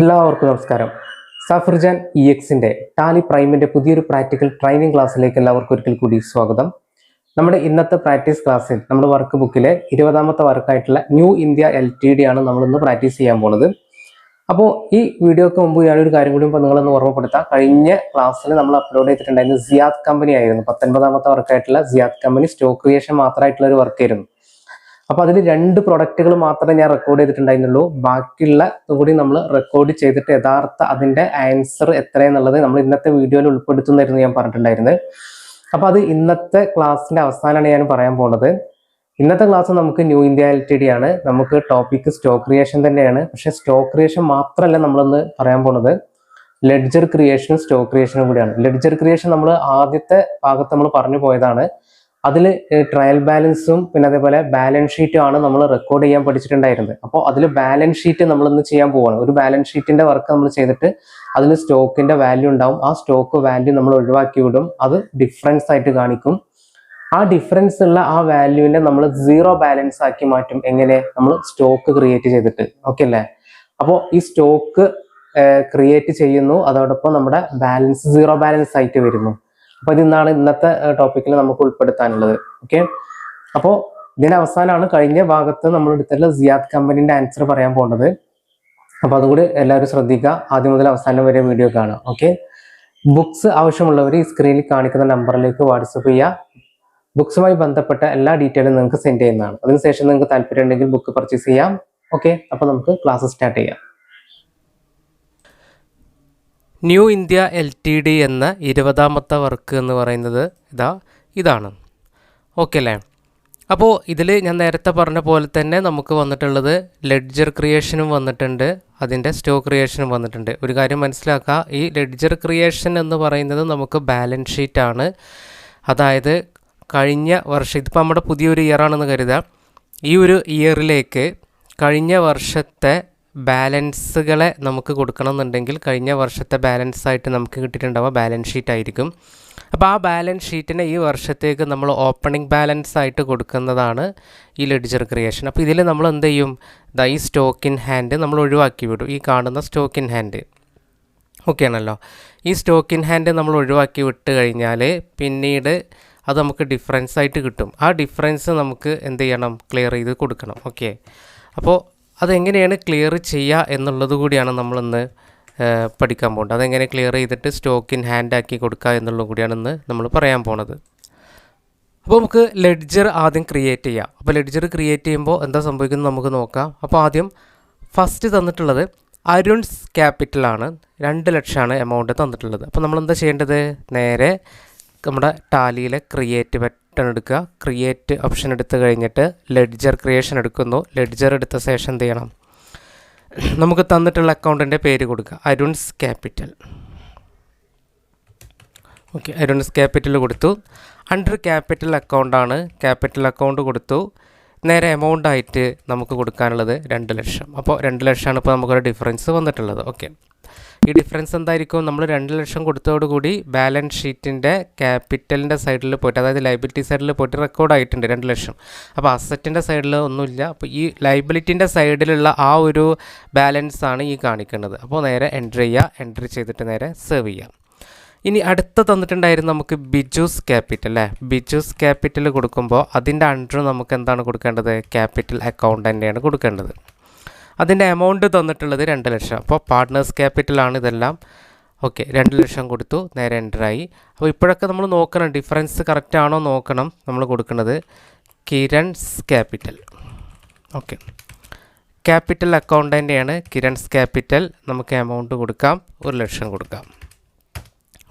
എല്ലാവർക്കും നമസ്കാരം. സഫർജാൻ ഇ എക്സിന്റെ ടാലി പ്രൈമിന്റെ പുതിയൊരു പ്രാക്ടിക്കൽ ട്രെയിനിങ് ക്ലാസ്സിലേക്ക് എല്ലാവർക്കും ഒരിക്കൽ കൂടി സ്വാഗതം. നമ്മുടെ ഇന്നത്തെ പ്രാക്ടീസ് ക്ലാസ്സിൽ നമ്മുടെ വർക്ക് ബുക്കിലെ ഇരുപതാമത്തെ വർക്കായിട്ടുള്ള New India L T D ആണ് നമ്മൾ ഇന്ന് പ്രാക്ടീസ് ചെയ്യാൻ പോണത്. അപ്പോൾ ഈ വീഡിയോക്ക് മുമ്പ് ഞാനൊരു കാര്യം കൂടി നിങ്ങളൊന്ന് ഓർമ്മപ്പെടുത്താം. കഴിഞ്ഞ ക്ലാസ്സിൽ നമ്മൾ അപ്ലോഡ് ചെയ്തിട്ടുണ്ടായിരുന്നത് സിയാദ് കമ്പനി ആയിരുന്നു. പത്തൊൻപതാമത്തെ വർക്കായിട്ടുള്ള സിയാദ് കമ്പനി സ്റ്റോക്ക് ക്രിയേഷൻ മാത്രമായിട്ടുള്ള ഒരു വർക്കായിരുന്നു അപ്പൊ അതിൽ രണ്ട് പ്രൊഡക്റ്റുകൾ മാത്രമേ ഞാൻ റെക്കോർഡ് ചെയ്തിട്ടുണ്ടായിരുന്നുള്ളൂ. ബാക്കിയുള്ള കൂടി നമ്മൾ റെക്കോർഡ് ചെയ്തിട്ട് യഥാർത്ഥ അതിന്റെ ആൻസർ എത്രയെന്നുള്ളത് നമ്മൾ ഇന്നത്തെ വീഡിയോയിൽ ഉൾപ്പെടുത്തുന്നായിരുന്നു ഞാൻ പറഞ്ഞിട്ടുണ്ടായിരുന്നത്. അപ്പൊ അത് ഇന്നത്തെ ക്ലാസ്സിന്റെ അവസാനമാണ് ഞാൻ പറയാൻ പോണത്. ഇന്നത്തെ ക്ലാസ് നമുക്ക് New India L T D ആണ്. നമുക്ക് ടോപ്പിക് സ്റ്റോക്ക് ക്രിയേഷൻ തന്നെയാണ്. പക്ഷെ സ്റ്റോക്ക് ക്രിയേഷൻ മാത്രമല്ല നമ്മളൊന്ന് പറയാൻ പോണത്. ലെഡ്ജർ ക്രിയേഷനും സ്റ്റോക്ക് ക്രിയേഷനും കൂടിയാണ്. ലെഡ്ജർ ക്രിയേഷൻ നമ്മൾ ആദ്യത്തെ ഭാഗത്ത് നമ്മൾ പറഞ്ഞു പോയതാണ്. അതിൽ ട്രയൽ ബാലൻസും പിന്നെ അതേപോലെ ബാലൻസ് ഷീറ്റും ആണ് നമ്മൾ റെക്കോർഡ് ചെയ്യാൻ പഠിച്ചിട്ടുണ്ടായിരുന്നത്. അപ്പോൾ അതിൽ ബാലൻസ് ഷീറ്റ് നമ്മൾ ഇന്ന് ചെയ്യാൻ പോവാണ്. ഒരു ബാലൻസ് ഷീറ്റിന്റെ വർക്ക് നമ്മൾ ചെയ്തിട്ട് അതിന് സ്റ്റോക്കിന്റെ വാല്യൂ ഉണ്ടാവും. ആ സ്റ്റോക്ക് വാല്യൂ നമ്മൾ ഒഴിവാക്കി വിടും അത് ഡിഫറൻസ് ആയിട്ട് കാണിക്കും. ആ ഡിഫറൻസ് ഉള്ള ആ വാല്യൂവിനെ നമ്മൾ സീറോ ബാലൻസ് ആക്കി മാറ്റും. എങ്ങനെ? നമ്മൾ സ്റ്റോക്ക് ക്രിയേറ്റ് ചെയ്തിട്ട്. ഓക്കെ അല്ലേ? അപ്പോൾ ഈ സ്റ്റോക്ക് ക്രിയേറ്റ് ചെയ്യുന്നു. അതോടൊപ്പം നമ്മുടെ ബാലൻസ് സീറോ ബാലൻസ് ആയിട്ട് വരുന്നു. അപ്പൊ ഇതാണ് ഇന്നത്തെ ടോപ്പിക്കിൽ നമുക്ക് ഉൾപ്പെടുത്താനുള്ളത്. ഓക്കെ അപ്പോൾ ഇതിന്റെ അവസാനമാണ് കഴിഞ്ഞ ഭാഗത്ത് നമ്മൾ എടുത്തിട്ടുള്ള സിയാദ് കമ്പനിന്റെ ആൻസർ പറയാൻ പോകുന്നത് അപ്പൊ അതുകൂടി എല്ലാവരും ശ്രദ്ധിക്കുക ആദ്യം മുതൽ അവസാനം വരെ വീഡിയോ കാണുക. ഓക്കെ ബുക്സ് ആവശ്യമുള്ളവർ ഈ സ്ക്രീനിൽ കാണിക്കുന്ന നമ്പറിലേക്ക് വാട്സപ്പ് ചെയ്യുക ബുക്സുമായി ബന്ധപ്പെട്ട എല്ലാ ഡീറ്റെയിലും നിങ്ങൾക്ക് സെൻഡ് ചെയ്യുന്നതാണ്. അതിനുശേഷം നിങ്ങൾക്ക് താല്പര്യം ഉണ്ടെങ്കിൽ ബുക്ക് പർച്ചേസ് ചെയ്യാം. ഓക്കെ അപ്പോൾ നമുക്ക് ക്ലാസ് സ്റ്റാർട്ട് ചെയ്യാം. New India L T D എന്ന ഇരുപതാമത്തെ വർക്ക് എന്ന് പറയുന്നത് ഇതാ ഇതാണ്. ഓക്കെ അല്ലേ അപ്പോൾ ഇതിൽ ഞാൻ നേരത്തെ പറഞ്ഞ പോലെ തന്നെ നമുക്ക് വന്നിട്ടുള്ളത് ലെഡ്ജർ ക്രിയേഷനും വന്നിട്ടുണ്ട് അതിന്റെ സ്റ്റോ ക്രിയേഷനും വന്നിട്ടുണ്ട്. ഒരു കാര്യം മനസ്സിലാക്കുക ഈ ലെഡ്ജർ ക്രിയേഷൻ എന്ന് പറയുന്നത് നമുക്ക് ബാലൻസ് ഷീറ്റാണ് അതായത് കഴിഞ്ഞ വർഷം ഇതിപ്പോൾ നമ്മുടെ പുതിയൊരു ഇയറാണെന്ന് കരുതുക ഈ ഒരു ഇയറിലേക്ക് കഴിഞ്ഞ വർഷത്തെ ബാലൻസുകളെ നമുക്ക് കൊടുക്കണം എന്നുണ്ടെങ്കിൽ കഴിഞ്ഞ വർഷത്തെ ബാലൻസ് ആയിട്ട് നമുക്ക് കിട്ടിയിട്ടുണ്ടാവുക ബാലൻസ് ഷീറ്റ് ആയിരിക്കും. അപ്പോൾ ആ ബാലൻസ് ഷീറ്റിനെ ഈ വർഷത്തേക്ക് നമ്മൾ ഓപ്പണിംഗ് ബാലൻസ് ആയിട്ട് കൊടുക്കുന്നതാണ് ഈ ലെഡ്ജർ ക്രിയേഷൻ. അപ്പോൾ ഇതിൽ നമ്മൾ എന്ത് ചെയ്യും? ദാ ഈ സ്റ്റോക്ക് ഇൻ ഹാൻഡ് നമ്മൾ ഒഴിവാക്കി വിടും. ഈ കാണുന്ന സ്റ്റോക്ക് ഇൻ ഹാൻഡ്. ഓക്കെ ആണല്ലോ? ഈ സ്റ്റോക്ക് ഇൻ ഹാൻഡ് നമ്മൾ ഒഴിവാക്കി വിട്ട് കഴിഞ്ഞാൽ പിന്നീട് അത് നമുക്ക് ഡിഫറൻസ് ആയിട്ട് കിട്ടും. ആ ഡിഫറൻസ് നമുക്ക് എന്ത് ചെയ്യണം? ക്ലിയർ ചെയ്ത് കൊടുക്കണം. ഓക്കെ? അപ്പോൾ അതെങ്ങനെയാണ് ക്ലിയർ ചെയ്യുക എന്നുള്ളത് കൂടിയാണ് നമ്മളിന്ന് പഠിക്കാൻ പോകുന്നത് അതെങ്ങനെ ക്ലിയർ ചെയ്തിട്ട് സ്റ്റോക്ക് ഇൻ ഹാൻഡ് ആക്കി കൊടുക്കുക എന്നുള്ളത് കൂടിയാണ് ഇന്ന് നമ്മൾ പറയാൻ പോണത്. അപ്പോൾ നമുക്ക് ലെഡ്ജർ ആദ്യം ക്രിയേറ്റ് ചെയ്യാം. അപ്പോൾ ലെഡ്ജർ ക്രിയേറ്റ് ചെയ്യുമ്പോൾ എന്താ സംഭവിക്കുന്നത് നമുക്ക് നോക്കാം. അപ്പോൾ ആദ്യം ഫസ്റ്റ് തന്നിട്ടുള്ളത് അരുൺസ് ക്യാപിറ്റലാണ് രണ്ട് ലക്ഷമാണ് എമൗണ്ട് തന്നിട്ടുള്ളത്. അപ്പോൾ നമ്മൾ എന്താ ചെയ്യേണ്ടത്? നേരെ നമ്മുടെ ടാലിയിലെ ക്രിയേറ്റ് ബട്ടൺ എടുക്കുക. ക്രിയേറ്റ് ഓപ്ഷൻ എടുത്തു കഴിഞ്ഞിട്ട് ലെഡ്ജർ ക്രിയേഷൻ എടുക്കുന്നു. ലെഡ്ജർ എടുത്ത ശേഷം എന്ത് ചെയ്യണം? നമുക്ക് തന്നിട്ടുള്ള അക്കൗണ്ടിന്റെ പേര് കൊടുക്കുക. Arun's capital. Okay Arun's capital കൊടുത്തു. അണ്ടർ ക്യാപിറ്റൽ അക്കൗണ്ടാണ് ക്യാപിറ്റൽ അക്കൗണ്ട് കൊടുത്തു. നേരെ എമൗണ്ട് ആയിട്ട് നമുക്ക് കൊടുക്കാനുള്ളത് രണ്ട് ലക്ഷം. അപ്പോൾ രണ്ട് ലക്ഷമാണ് ഇപ്പോൾ നമുക്കൊരു ഡിഫറൻസ് വന്നിട്ടുള്ളത്. ഓക്കെ ഈ ഡിഫറൻസ് എന്തായിരിക്കും? നമ്മൾ രണ്ട് ലക്ഷം കൊടുത്തതോടുകൂടി ബാലൻസ് ഷീറ്റിന്റെ ക്യാപിറ്റലിന്റെ സൈഡിൽ പോയിട്ട് അതായത് ലൈബിലിറ്റി സൈഡിൽ പോയിട്ട് റെക്കോർഡ് ആയിട്ടുണ്ട് രണ്ട് ലക്ഷം. അപ്പോൾ അസറ്റിന്റെ സൈഡിൽ ഒന്നുമില്ല. അപ്പോൾ ഈ ലൈബിലിറ്റിന്റെ സൈഡിലുള്ള ആ ഒരു ബാലൻസ് ആണ് ഈ കാണിക്കുന്നത്. അപ്പോൾ നേരെ എൻട്രി ചെയ്യുക എൻട്രി ചെയ്തിട്ട് നേരെ സേവ് ചെയ്യാം. ഇനി അടുത്ത തന്നിട്ടുണ്ടായിരുന്നു നമുക്ക് ബിജൂസ് ക്യാപിറ്റൽ അല്ലേ? ബിജൂസ് ക്യാപിറ്റൽ കൊടുക്കുമ്പോൾ അതിന്റെ അണ്ടർ നമുക്ക് എന്താണ് കൊടുക്കേണ്ടത്? ക്യാപിറ്റൽ അക്കൗണ്ട് തന്നെയാണ് കൊടുക്കേണ്ടത്. അതിന്റെ എമൗണ്ട് തന്നിട്ടുള്ളത് രണ്ട് ലക്ഷം. അപ്പോൾ പാർട്ട്നേഴ്സ് ക്യാപിറ്റലാണ് ഇതെല്ലാം. ഓക്കെ രണ്ട് ലക്ഷം കൊടുത്തു നേരെ എന്ററായി അപ്പോൾ ഇപ്പോഴൊക്കെ നമ്മൾ നോക്കണം ഡിഫറൻസ് കറക്റ്റ് ആണോ നോക്കണം നമ്മൾ കൊടുക്കുന്നത്. കിരൺസ് ക്യാപിറ്റൽ ഓക്കെ ക്യാപിറ്റൽ അക്കൗണ്ടന്റെയാണ് കിരൺസ് ക്യാപിറ്റൽ നമുക്ക് എമൗണ്ട് കൊടുക്കാം ഒരു ലക്ഷം കൊടുക്കാം.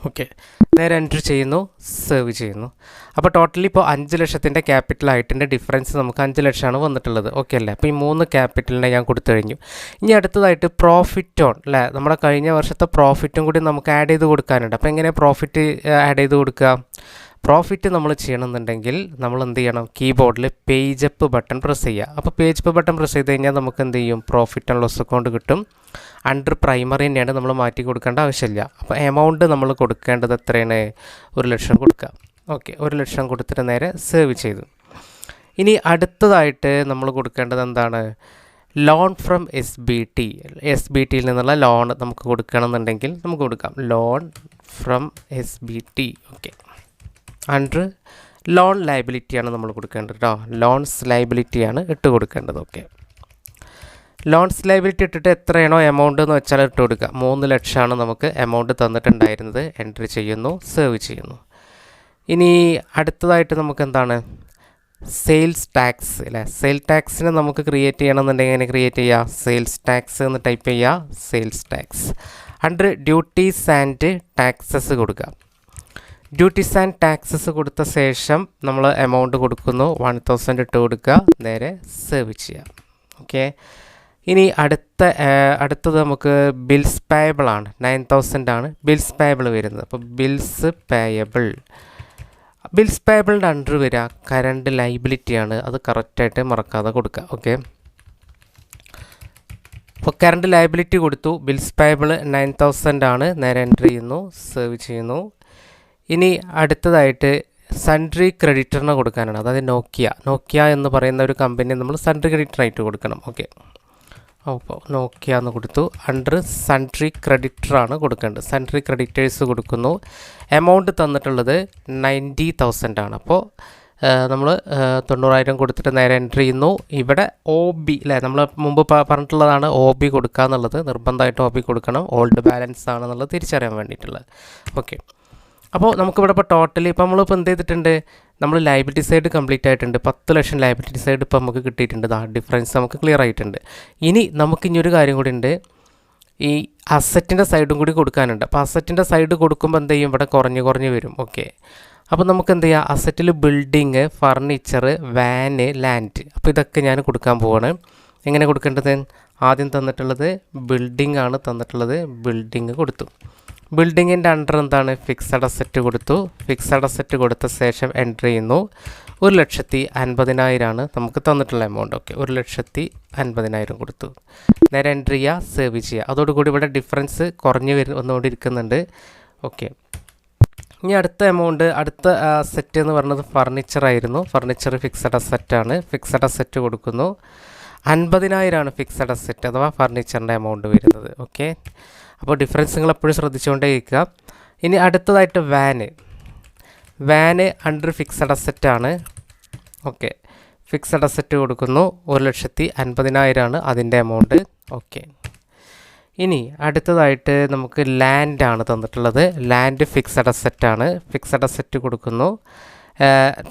ഓക്കെ നേരെ എൻട്രി ചെയ്യുന്നു സേവ് ചെയ്യുന്നു. അപ്പോൾ ടോട്ടലി ഇപ്പോൾ അഞ്ച് ലക്ഷത്തിന്റെ ക്യാപിറ്റൽ ആയിട്ടിന്റെ ഡിഫറൻസ് നമുക്ക് അഞ്ച് ലക്ഷമാണ് വന്നിട്ടുള്ളത്. ഓക്കെ അല്ലേ? അപ്പോൾ ഈ മൂന്ന് ക്യാപിറ്റലിനെ ഞാൻ കൊടുത്തു കഴിഞ്ഞു. ഇനി അടുത്തതായിട്ട് പ്രോഫിറ്റ് ഓൺ അല്ലേ നമ്മുടെ കഴിഞ്ഞ വർഷത്തെ പ്രോഫിറ്റും കൂടി നമുക്ക് ആഡ് ചെയ്ത് കൊടുക്കാനുണ്ട്. അപ്പോൾ എങ്ങനെ പ്രോഫിറ്റ് ആഡ് ചെയ്ത് കൊടുക്കുക? പ്രോഫിറ്റ് നമ്മൾ ചെയ്യണമെന്നുണ്ടെങ്കിൽ നമ്മൾ എന്ത് ചെയ്യണം കീബോർഡിൽ പേജ് അപ്പ് ബട്ടൺ പ്രസ് ചെയ്യുക. അപ്പോൾ പേജ് അപ്പ് ബട്ടൺ പ്രസ് ചെയ്ത് കഴിഞ്ഞാൽ നമുക്ക് എന്ത് ചെയ്യും പ്രോഫിറ്റ് ആൻഡ് ലോസ് അക്കൗണ്ട് കിട്ടും. അണ്ടർ പ്രൈമറി തന്നെയാണ് നമ്മൾ മാറ്റി കൊടുക്കേണ്ട ആവശ്യമില്ല. അപ്പോൾ എമൗണ്ട് നമ്മൾ കൊടുക്കേണ്ടത് എത്രയാണ്? ഒരു ലക്ഷം കൊടുക്കുക. ഓക്കെ ഒരു ലക്ഷം കൊടുത്തിട്ട് നേരെ സേവ് ചെയ്തു. ഇനി അടുത്തതായിട്ട് നമ്മൾ കൊടുക്കേണ്ടത് എന്താണ്? Loan from S B T S B ടിയിൽ നിന്നുള്ള ലോൺ നമുക്ക് കൊടുക്കണമെന്നുണ്ടെങ്കിൽ നമുക്ക് കൊടുക്കാം. Loan from S B T okay under loan ലയബിലിറ്റിയാണ് നമ്മൾ കൊടുക്കേണ്ടത് കേട്ടോ ലോൺസ് ലയബിലിറ്റിയാണ് ഇട്ട് കൊടുക്കേണ്ടത്. ഓക്കെ ലോൺസ് ലയബിലിറ്റി ഇട്ടിട്ട് എത്രയാണോ എമൗണ്ട് എന്ന് വെച്ചാൽ ഇട്ട് കൊടുക്കുക. മൂന്ന് ലക്ഷമാണ് നമുക്ക് എമൗണ്ട് തന്നിട്ടുണ്ടായിരുന്നത്. എൻട്രി ചെയ്യുന്നു സേവ് ചെയ്യുന്നു. ഇനി അടുത്തതായിട്ട് നമുക്ക് എന്താണ്? സെയിൽസ് ടാക്സ് അല്ലേ സെയിൽ ടാക്സിന് നമുക്ക് ക്രിയേറ്റ് ചെയ്യണമെന്നുണ്ടെങ്കിൽ എങ്ങനെ ക്രിയേറ്റ് ചെയ്യുക സെയിൽസ് ടാക്സ് എന്ന് ടൈപ്പ് ചെയ്യുക sales tax under duties and taxes കൊടുക്കുക. ഡ്യൂട്ടീസ് ആൻഡ് ടാക്സസ് കൊടുത്ത ശേഷം നമ്മൾ എമൗണ്ട് കൊടുക്കുന്നു. വൺ തൗസൻഡ് ഇട്ട് കൊടുക്കുക. നേരെ സേവ് ചെയ്യുക ഓക്കെ ഇനി അടുത്ത അടുത്തത് നമുക്ക് ബിൽസ് പേയബിൾ ആണ്. നയൻ തൗസൻഡ് ആണ് ബിൽസ് പേയബിൾ വരുന്നത്. അപ്പോൾ ബിൽസ് പേയബിൾ ബിൽസ് പേയബിളിന്റെ അണ്ടർ വരിക. കറണ്ട് ലൈബിലിറ്റിയാണ് അത് കറക്റ്റായിട്ട് മറക്കാതെ കൊടുക്കുക. ഓക്കെ അപ്പോൾ കറണ്ട് ലൈബിലിറ്റി കൊടുത്തു. ബിൽസ് പേയബിൾ നയൻ തൗസൻഡ് ആണ്. നേരെ എന്റർ ചെയ്യുന്നു. സേവ് ചെയ്യുന്നു. ഇനി അടുത്തതായിട്ട് സൺട്രി ക്രെഡിറ്ററിന് കൊടുക്കാനാണ്. അതായത് നോക്കിയ നോക്കിയ എന്ന് പറയുന്ന ഒരു കമ്പനി നമ്മൾ സൺട്രി ക്രെഡിറ്ററായിട്ട് കൊടുക്കണം. ഓക്കെ അപ്പോൾ നോക്കിയ എന്ന് കൊടുത്തു. അണ്ടർ സൺട്രി ക്രെഡിറ്ററാണ് കൊടുക്കേണ്ടത്. സൺട്രി ക്രെഡിറ്റേഴ്സ് കൊടുക്കുന്നു. എമൗണ്ട് തന്നിട്ടുള്ളത് നയന്റി തൗസൻഡ് ആണ് അപ്പോൾ നമ്മൾ തൊണ്ണൂറായിരം കൊടുത്തിട്ട് നേരെ എൻട്രി ചെയ്യുന്നു. ഇവിടെ ഒ ബി അല്ലേ നമ്മൾ മുമ്പ് പറഞ്ഞിട്ടുള്ളതാണ് ഒ ബി കൊടുക്കുക എന്നുള്ളത് നിർബന്ധമായിട്ട് ഒ ബി കൊടുക്കണം. ഓൾഡ് ബാലൻസ് ആണെന്നുള്ളത് തിരിച്ചറിയാൻ വേണ്ടിയിട്ടുള്ളത്. ഓക്കെ അപ്പോൾ നമുക്കിവിടെ ഇപ്പോൾ ടോട്ടലി ഇപ്പോൾ നമ്മളിപ്പോൾ എന്ത് ചെയ്തിട്ടുണ്ട് നമ്മൾ ലൈബിലിറ്റി സൈഡ് കംപ്ലീറ്റ് ആയിട്ടുണ്ട്. പത്ത് ലക്ഷം ലൈബിലിറ്റി സൈഡ് ഇപ്പോൾ നമുക്ക് കിട്ടിയിട്ടുണ്ട്. ആ ഡിഫറൻസ് നമുക്ക് ക്ലിയർ ആയിട്ടുണ്ട്. ഇനി നമുക്ക് ഇനി ഒരു കാര്യം കൂടി ഉണ്ട്. ഈ അസറ്റിന്റെ സൈഡും കൂടി കൊടുക്കാനുണ്ട്. അപ്പോൾ അസറ്റിന്റെ സൈഡ് കൊടുക്കുമ്പോൾ എന്ത് ചെയ്യും? ഇവിടെ കുറഞ്ഞ് കുറഞ്ഞ് വരും. ഓക്കെ അപ്പോൾ നമുക്ക് എന്ത് ചെയ്യാം? അസറ്റിൽ ബിൽഡിങ് ഫർണിച്ചർ വാന് ലാൻഡ് അപ്പോൾ ഇതൊക്കെ ഞാൻ കൊടുക്കാൻ പോവാണ്. എങ്ങനെ കൊടുക്കേണ്ടത്? ആദ്യം തന്നിട്ടുള്ളത് ബിൽഡിംഗ് ആണ് തന്നിട്ടുള്ളത്. ബിൽഡിംഗ് കൊടുത്തു. ബിൽഡിങ്ങിന്റെ അണ്ടർ എന്താണ്? ഫിക്സഡ് അസറ്റ് കൊടുത്തു. ഫിക്സഡ് അസറ്റ് കൊടുത്ത ശേഷം എൻട്രി ചെയ്യുന്നു. ഒരു ലക്ഷത്തി അൻപതിനായിരമാണ് നമുക്ക് തന്നിട്ടുള്ള എമൗണ്ട് ഓക്കെ ഒരു ലക്ഷത്തി അൻപതിനായിരം കൊടുത്തു. നേരെ എൻട്രി ചെയ്യുക സേവ് ചെയ്യുക. അതോടുകൂടി ഇവിടെ ഡിഫറൻസ് കുറഞ്ഞ് വരു വന്നുകൊണ്ടിരിക്കുന്നുണ്ട്. ഓക്കെ ഇനി അടുത്ത എമൗണ്ട് അടുത്ത സെറ്റ് എന്ന് പറയുന്നത് ഫർണിച്ചർ ആയിരുന്നു. ഫർണിച്ചർ ഫിക്സഡ് അസറ്റാണ് ഫിക്സഡ് അസറ്റ് കൊടുക്കുന്നു. അൻപതിനായിരമാണ് ഫിക്സഡ് അസറ്റ് അഥവാ ഫർണിച്ചറിന്റെ എമൗണ്ട് വരുന്നത്. ഓക്കെ അപ്പോൾ ഡിഫറൻസ് നിങ്ങൾ എപ്പോഴും ശ്രദ്ധിച്ചുകൊണ്ടേ ഇരിക്കുക ഇനി അടുത്തതായിട്ട് വാന് വാന് അണ്ടർ ഫിക്സഡ് അസറ്റാണ് ഓക്കെ ഫിക്സഡ് അസറ്റ് കൊടുക്കുന്നു. ഒരു ലക്ഷത്തി അൻപതിനായിരമാണ് അതിന്റെ എമൗണ്ട് ഓക്കെ ഇനി അടുത്തതായിട്ട് നമുക്ക് ലാൻഡാണ് തന്നിട്ടുള്ളത്. ലാൻഡ് ഫിക്സഡ് അസറ്റാണ് ഫിക്സഡ് അസറ്റ് കൊടുക്കുന്നു.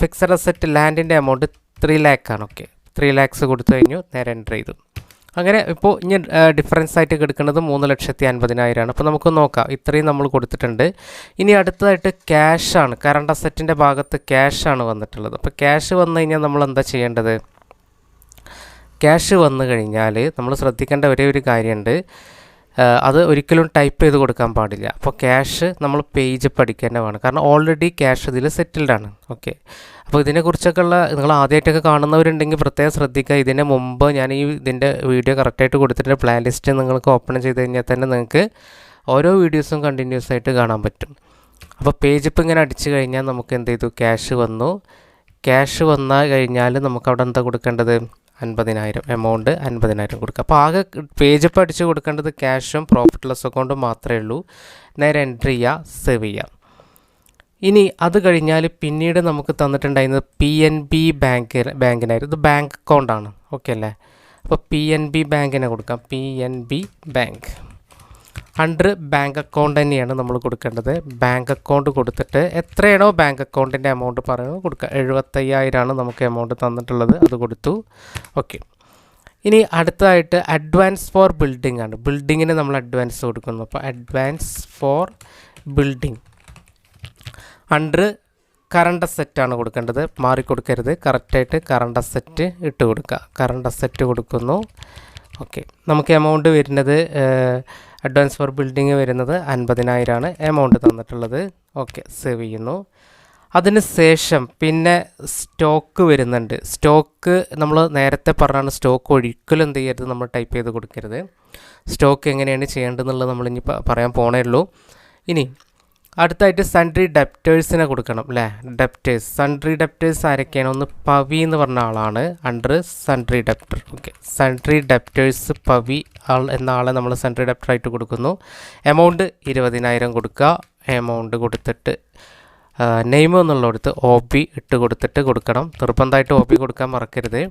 ഫിക്സഡ് അസറ്റ് ലാൻഡിന്റെ എമൗണ്ട് ത്രീ ലാക്കാണ് ഓക്കെ ത്രീ ലാക്സ് കൊടുത്തു കഴിഞ്ഞു. നേരെ എന്റർ ചെയ്തു. അങ്ങനെ ഇപ്പോൾ ഇനി ഡിഫറൻസ് ആയിട്ട് കിടക്കുന്നത് മൂന്ന് ലക്ഷത്തി അൻപതിനായിരമാണ് അപ്പോൾ നമുക്ക് നോക്കാം. ഇത്രയും നമ്മൾ കൊടുത്തിട്ടുണ്ട്. ഇനി അടുത്തതായിട്ട് ക്യാഷാണ് കറണ്ട് അസറ്റിന്റെ ഭാഗത്ത് ക്യാഷാണ് വന്നിട്ടുള്ളത്. അപ്പോൾ ക്യാഷ് വന്നു കഴിഞ്ഞാൽ നമ്മൾ എന്താ ചെയ്യേണ്ടത്? ക്യാഷ് വന്നു കഴിഞ്ഞാൽ നമ്മൾ ശ്രദ്ധിക്കേണ്ട ഒരേ ഒരു കാര്യമുണ്ട് അത് ഒരിക്കലും ടൈപ്പ് ചെയ്ത് കൊടുക്കാൻ പാടില്ല. അപ്പോൾ ക്യാഷ് നമ്മൾ പേജ് പഠിക്കേണ്ടതാണ്. കാരണം ഓൾറെഡി ക്യാഷ് ഇതിൽ സെറ്റിൽഡ് ആണ്. ഓക്കെ അപ്പോൾ ഇതിനെക്കുറിച്ചൊക്കെ ഉള്ള നിങ്ങൾ ആദ്യമായിട്ടൊക്കെ കാണുന്നവരുണ്ടെങ്കിൽ പ്രത്യേകം ശ്രദ്ധിക്കുക. ഇതിന് മുമ്പ് ഞാൻ ഈ ഇതിന്റെ വീഡിയോ കറക്റ്റായിട്ട് കൊടുത്തിട്ട് പ്ലാൻ ലിസ്റ്റ് നിങ്ങൾക്ക് ഓപ്പൺ ചെയ്ത് കഴിഞ്ഞാൽ തന്നെ നിങ്ങൾക്ക് ഓരോ വീഡിയോസും കണ്ടിന്യൂസ് ആയിട്ട് കാണാൻ പറ്റും. അപ്പോൾ പേജ് ഇപ്പം ഇങ്ങനെ അടിച്ചു കഴിഞ്ഞാൽ നമുക്ക് എന്ത് ചെയ്തു? ക്യാഷ് വന്നു. ക്യാഷ് വന്നാൽ കഴിഞ്ഞാൽ നമുക്ക് അവിടെ എന്താ കൊടുക്കേണ്ടത്? അൻപതിനായിരം എമൗണ്ട് അൻപതിനായിരം കൊടുക്കുക. അപ്പോൾ ആകെ പേജ് ഇപ്പോൾ അടിച്ച് കൊടുക്കേണ്ടത് ക്യാഷും പ്രോഫിറ്റ് ലെസ് അക്കൗണ്ടും മാത്രമേ ഉള്ളൂ. നേരെ എൻട്രി ചെയ്യുക സേവ് ചെയ്യുക ഇനി അത് കഴിഞ്ഞാൽ പിന്നീട് നമുക്ക് തന്നിട്ടുണ്ടായിരുന്നത് പി എൻ ബി ബാങ്ക് ബാങ്കിനായിരുന്നു. ഇത് ബാങ്ക് അക്കൗണ്ടാണ് ഓക്കെ അല്ലേ? അപ്പോൾ പി എൻ ബി ബാങ്കിനെ കൊടുക്കാം. P N B bank under bank account തന്നെയാണ് നമ്മൾ കൊടുക്കേണ്ടത്. ബാങ്ക് അക്കൗണ്ട് കൊടുത്തിട്ട് എത്രയാണോ ബാങ്ക് അക്കൗണ്ടിന്റെ എമൗണ്ട് പറയുന്നത് കൊടുക്കുക എഴുപത്തയ്യായിരമാണ് നമുക്ക് എമൗണ്ട് തന്നിട്ടുള്ളത്. അത് കൊടുത്തു. ഓക്കെ ഇനി അടുത്തതായിട്ട് അഡ്വാൻസ് ഫോർ ബിൽഡിംഗ് ആണ്. ബിൽഡിങ്ങിന് നമ്മൾ അഡ്വാൻസ് കൊടുക്കുന്നു. അപ്പോൾ advance for building under current അസെറ്റാണ് കൊടുക്കേണ്ടത്. മാറി കൊടുക്കരുത്. കറക്റ്റായിട്ട് കറണ്ട് അസെറ്റ് ഇട്ട് കൊടുക്കുക കറണ്ട് അസെറ്റ് കൊടുക്കുന്നു. ഓക്കെ നമുക്ക് എമൗണ്ട് വരുന്നത് അഡ്വാൻസ് ഫോർ ബിൽഡിങ് വരുന്നത് അൻപതിനായിരമാണ് എമൗണ്ട് തന്നിട്ടുള്ളത്. ഓക്കെ സേവ് ചെയ്യുന്നു. അതിന് ശേഷം പിന്നെ സ്റ്റോക്ക് വരുന്നുണ്ട്. സ്റ്റോക്ക് നമ്മൾ നേരത്തെ പറഞ്ഞാണ് സ്റ്റോക്ക് ഒരിക്കലും എന്ത് ചെയ്യരുത് നമ്മൾ ടൈപ്പ് ചെയ്ത് കൊടുക്കരുത്. സ്റ്റോക്ക് എങ്ങനെയാണ് ചെയ്യേണ്ടതെന്നുള്ളത് നമ്മളിനി പറയാൻ പോണേ ഉള്ളൂ. ഇനി അടുത്തായിട്ട് സൺട്രി ഡെപ്റ്റേഴ്സിനെ കൊടുക്കണം അല്ലേ ഡെപ്റ്റേഴ്സ് സൺട്രി ഡെപ്റ്റേഴ്സ് ആരൊക്കെയാണ്? ഒന്ന് പവി എന്ന് പറഞ്ഞ ആളാണ്. Under sundry debtor okay sundry debtors Pavi ആൾ എന്ന ആളെ നമ്മൾ സൺട്രി ഡെപ്റ്ററായിട്ട് കൊടുക്കുന്നു. എമൗണ്ട് ഇരുപതിനായിരം കൊടുക്കുക. എമൗണ്ട് കൊടുത്തിട്ട് നെയിം എന്നുള്ളടത്ത് ഒ ബി ഇട്ട് കൊടുത്തിട്ട് കൊടുക്കണം. നിർബന്ധമായിട്ട് ഒ ബി കൊടുക്കാൻ മറക്കരുത്.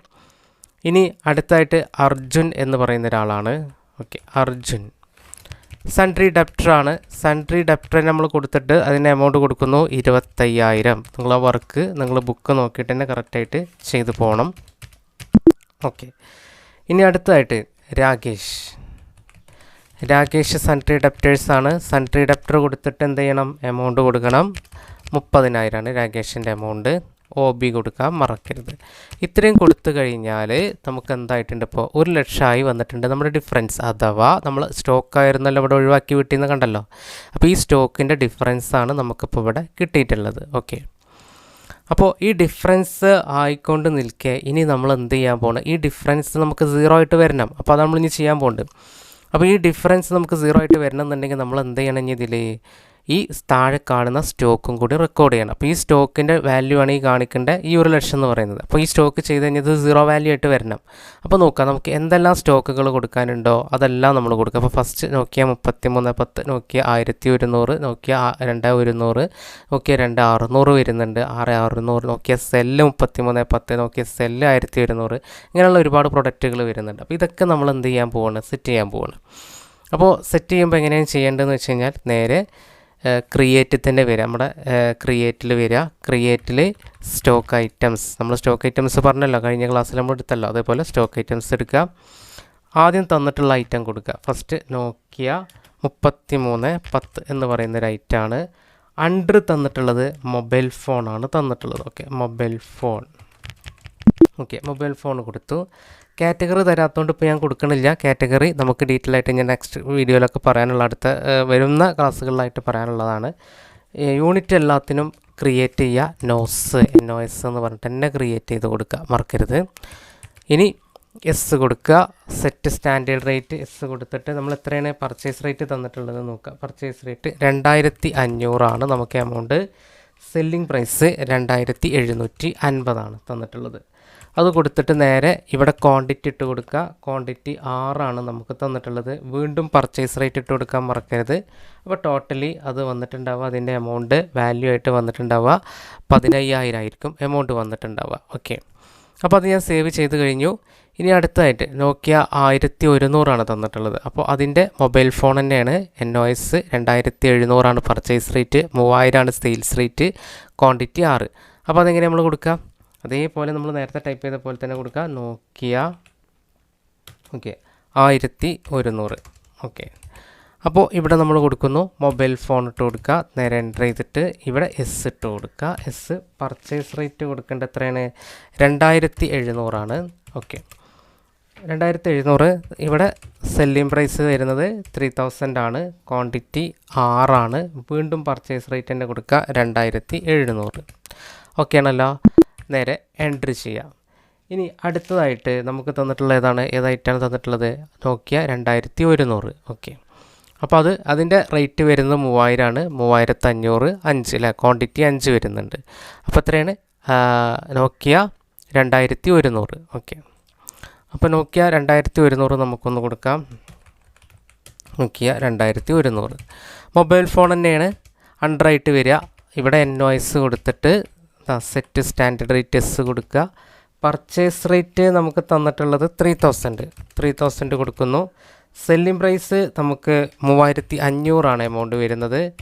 ഇനി അടുത്തായിട്ട് അർജുൻ എന്ന് പറയുന്ന ഒരാളാണ്. ഓക്കെ അർജുൻ. സൺട്രി ഡെപ്റ്ററാണ് സൺട്രി ഡെപ്റ്റർ നമ്മൾ കൊടുത്തിട്ട് അതിന്റെ എമൗണ്ട് കൊടുക്കുന്നു. ഇരുപത്തയ്യായിരം. നിങ്ങൾ ആ വർക്ക് നിങ്ങൾ ബുക്ക് നോക്കിയിട്ട് തന്നെ കറക്റ്റായിട്ട് ചെയ്തു പോകണം ഓക്കെ ഇനി അടുത്തതായിട്ട് രാകേഷ്. രാകേഷ് സൺട്രി ഡെപ്റ്റേഴ്സ് ആണ്. സൺട്രി ഡെപ്റ്റർ കൊടുത്തിട്ട് എന്ത് ചെയ്യണം? എമൗണ്ട് കൊടുക്കണം. മുപ്പതിനായിരമാണ് രാകേഷിന്റെ എമൗണ്ട് ഒ ബി കൊടുക്കാൻ മറക്കരുത്. ഇത്രയും കൊടുത്തു കഴിഞ്ഞാൽ നമുക്ക് എന്തായിട്ടുണ്ട് ഇപ്പോൾ ഒരു ലക്ഷമായി വന്നിട്ടുണ്ട് നമ്മുടെ ഡിഫറൻസ് അഥവാ നമ്മൾ സ്റ്റോക്ക് ആയിരുന്നല്ലോ ഇവിടെ ഒഴിവാക്കി വിട്ടിന്ന് കണ്ടല്ലോ. അപ്പോൾ ഈ സ്റ്റോക്കിന്റെ ഡിഫറൻസ് ആണ് നമുക്കിപ്പോൾ ഇവിടെ കിട്ടിയിട്ടുള്ളത്. ഓക്കെ അപ്പോൾ ഈ ഡിഫറൻസ് ആയിക്കൊണ്ട് നിൽക്കേ ഇനി നമ്മൾ എന്ത് ചെയ്യാൻ പോകണം ഈ ഡിഫറൻസ് നമുക്ക് സീറോ ആയിട്ട് വരണം. അപ്പോൾ അത് നമ്മൾ ഇനി ചെയ്യാൻ പോകുന്നുണ്ട് അപ്പോൾ ഈ ഡിഫറൻസ് നമുക്ക് സീറോ ആയിട്ട് വരണം എന്നുണ്ടെങ്കിൽ നമ്മൾ എന്ത് ചെയ്യണം ഇനി ഇതിൽ ഈ താഴെ കാണുന്ന സ്റ്റോക്കും കൂടി റെക്കോർഡ് ചെയ്യണം. അപ്പോൾ ഈ സ്റ്റോക്കിന്റെ വാല്യൂ ആണ് ഈ കാണിക്കേണ്ട ഈ ഒരു ലക്ഷം എന്ന് പറയുന്നത്. അപ്പോൾ ഈ സ്റ്റോക്ക് ചെയ്ത് കഴിഞ്ഞത് സീറോ വാല്യൂ ആയിട്ട് വരണം. അപ്പോൾ നോക്കാം നമുക്ക് എന്തെല്ലാം സ്റ്റോക്കുകൾ കൊടുക്കാനുണ്ടോ? അതെല്ലാം നമ്മൾ കൊടുക്കുക അപ്പോൾ ഫസ്റ്റ് നോക്കിയ മുപ്പത്തി മൂന്ന് പത്ത് നോക്കിയ ആയിരത്തി ഒരുന്നൂറ് നോക്കിയ രണ്ട് ഒരുന്നൂറ് നോക്കിയ രണ്ട് അറുന്നൂറ് വരുന്നുണ്ട്. ആറ് അറുന്നൂറ് നോക്കിയ സെല്ല് മുപ്പത്തി മൂന്ന് പത്ത് നോക്കിയ സെല്ല് ആയിരത്തി ഒരുന്നൂറ് ഇങ്ങനെയുള്ള ഒരുപാട് പ്രൊഡക്റ്റുകൾ വരുന്നുണ്ട്. അപ്പോൾ ഇതൊക്കെ നമ്മൾ എന്ത് ചെയ്യാൻ പോവാണ്? സെറ്റ് ചെയ്യാൻ പോവാണ്. അപ്പോൾ സെറ്റ് ചെയ്യുമ്പോൾ എങ്ങനെയാണ് ചെയ്യേണ്ടതെന്ന് വെച്ച് കഴിഞ്ഞാൽ നേരെ ക്രിയേറ്റിൽ തന്നെ വരിക നമ്മുടെ ക്രിയേറ്റിൽ വരിക. ക്രിയേറ്റിൽ സ്റ്റോക്ക് ഐറ്റംസ് നമ്മൾ സ്റ്റോക്ക് ഐറ്റംസ് പറഞ്ഞല്ലോ കഴിഞ്ഞ ക്ലാസ്സിൽ നമ്മൾ എടുത്തല്ലോ. അതേപോലെ സ്റ്റോക്ക് ഐറ്റംസ് എടുക്കുക. ആദ്യം തന്നിട്ടുള്ള ഐറ്റം കൊടുക്കുക. ഫസ്റ്റ് നോക്കിയ മുപ്പത്തി മൂന്ന് പത്ത് എന്ന് പറയുന്ന ഒരു ഐറ്റമാണ് അണ്ടർ തന്നിട്ടുള്ളത് മൊബൈൽ ഫോണാണ് തന്നിട്ടുള്ളത്. Okay mobile phone okay mobile phone കൊടുത്തു. കാറ്റഗറി തരാത്തതുകൊണ്ട് ഇപ്പോൾ ഞാൻ കൊടുക്കണില്ല. കാറ്റഗറി നമുക്ക് ഡീറ്റെയിൽ ആയിട്ട് ഞാൻ നെക്സ്റ്റ് വീഡിയോയിലൊക്കെ പറയാനുള്ള അടുത്ത വരുന്ന ക്ലാസ്സുകളിലായിട്ട് പറയാനുള്ളതാണ്. യൂണിറ്റ് എല്ലാത്തിനും ക്രിയേറ്റ് ചെയ്യുക. നോസ് എൻ ഒ എസ് എന്ന് പറഞ്ഞിട്ട് തന്നെ ക്രിയേറ്റ് ചെയ്ത് കൊടുക്കുക. മറക്കരുത്. ഇനി എസ് കൊടുക്കുക. സെറ്റ് സ്റ്റാൻഡേർഡ് റേറ്റ് എസ് കൊടുത്തിട്ട് നമ്മൾ എത്രയാണ് പർച്ചേസ് റേറ്റ് തന്നിട്ടുള്ളത് നോക്കുക. പർച്ചേസ് റേറ്റ് രണ്ടായിരത്തി അഞ്ഞൂറാണ് നമുക്ക് എമൗണ്ട് സെല്ലിംഗ് പ്രൈസ് രണ്ടായിരത്തി എഴുന്നൂറ്റി അൻപതാണ് തന്നിട്ടുള്ളത്. അത് കൊടുത്തിട്ട് നേരെ ഇവിടെ ക്വാണ്ടിറ്റി ഇട്ട് കൊടുക്കുക. ക്വാണ്ടിറ്റി ആറാണ് നമുക്ക് തന്നിട്ടുള്ളത്. വീണ്ടും പർച്ചേസ് റേറ്റ് ഇട്ട് കൊടുക്കാൻ മറക്കരുത്. അപ്പോൾ ടോട്ടലി അത് വന്നിട്ടുണ്ടാവുക. അതിന്റെ എമൗണ്ട് വാല്യൂ ആയിട്ട് വന്നിട്ടുണ്ടാവുക. പതിനയ്യായിരം ആയിരിക്കും എമൗണ്ട് വന്നിട്ടുണ്ടാവുക. ഓക്കെ അപ്പോൾ അത് ഞാൻ സേവ് ചെയ്ത് കഴിഞ്ഞു. ഇനി അടുത്തായിട്ട് നോക്കിയ ആയിരത്തി ഒരുന്നൂറാണ് തന്നിട്ടുള്ളത്. അപ്പോൾ അതിന്റെ മൊബൈൽ ഫോൺ തന്നെയാണ്. എൻ ഒ എസ് രണ്ടായിരത്തി എഴുന്നൂറാണ് പർച്ചേസ് റേറ്റ് മൂവായിരമാണ് സെയിൽസ് റേറ്റ് ക്വാണ്ടിറ്റി ആറ്. അപ്പോൾ അതെങ്ങനെ നമ്മൾ കൊടുക്കുക? അതേപോലെ നമ്മൾ നേരത്തെ ടൈപ്പ് ചെയ്ത പോലെ തന്നെ കൊടുക്കുക. നോക്കിയ ഓക്കെ ആയിരത്തി ഒരുന്നൂറ്. ഓക്കെ അപ്പോൾ ഇവിടെ നമ്മൾ കൊടുക്കുന്നു മൊബൈൽ ഫോൺ ഇട്ട് കൊടുക്കുക നേരെ എന്റർ ചെയ്തിട്ട് ഇവിടെ എസ് ഇട്ട് കൊടുക്കുക. എസ് പർച്ചേസ് റേറ്റ് കൊടുക്കേണ്ട എത്രയാണ്? രണ്ടായിരത്തി എഴുന്നൂറാണ്. ഓക്കെ രണ്ടായിരത്തി എഴുന്നൂറ് ഇവിടെ സെല്ലിംഗ് പ്രൈസ് വരുന്നത് ത്രീ തൗസൻഡ് ആണ്. ക്വാണ്ടിറ്റി ആറാണ് വീണ്ടും പർച്ചേസ് റേറ്റ് തന്നെ കൊടുക്കുക രണ്ടായിരത്തി എഴുന്നൂറ്. ഓക്കെ ആണല്ലോ. നേരെ എൻട്രി ചെയ്യാം. ഇനി അടുത്തതായിട്ട് നമുക്ക് തന്നിട്ടുള്ള ഏതാണ്? ഏതായിട്ടാണ് തന്നിട്ടുള്ളത്? നോക്കിയ രണ്ടായിരത്തി ഒരുന്നൂറ് ഓക്കെ അപ്പോൾ അത് അതിന്റെ റേറ്റ് വരുന്നത് മൂവായിരമാണ് ആണ് അഞ്ഞൂറ് അഞ്ച് അല്ലേ ക്വാണ്ടിറ്റി അഞ്ച് വരുന്നുണ്ട്. അപ്പോൾ എത്രയാണ്? നോക്കിയ രണ്ടായിരത്തി ഒരുന്നൂറ് ഓക്കെ അപ്പോൾ നോക്കിയ രണ്ടായിരത്തി ഒരുന്നൂറ് നമുക്കൊന്ന് കൊടുക്കാം. നോക്കിയ രണ്ടായിരത്തി ഒരുന്നൂറ് മൊബൈൽ ഫോൺ തന്നെയാണ്. അണ്ടറായിട്ട് വരിക. ഇവിടെ എൻ കൊടുത്തിട്ട് സെറ്റ് സ്റ്റാൻഡേർഡ് റേറ്റ് എസ് കൊടുക്കുക. പർച്ചേസ് റേറ്റ് നമുക്ക് തന്നിട്ടുള്ളത് ത്രീ തൗസൻഡ് ത്രീ തൗസൻഡ് കൊടുക്കുന്നു. സെല്ലിംഗ് പ്രൈസ് നമുക്ക് മൂവായിരത്തി അഞ്ഞൂറാണ് എമൗണ്ട് വരുന്നത്.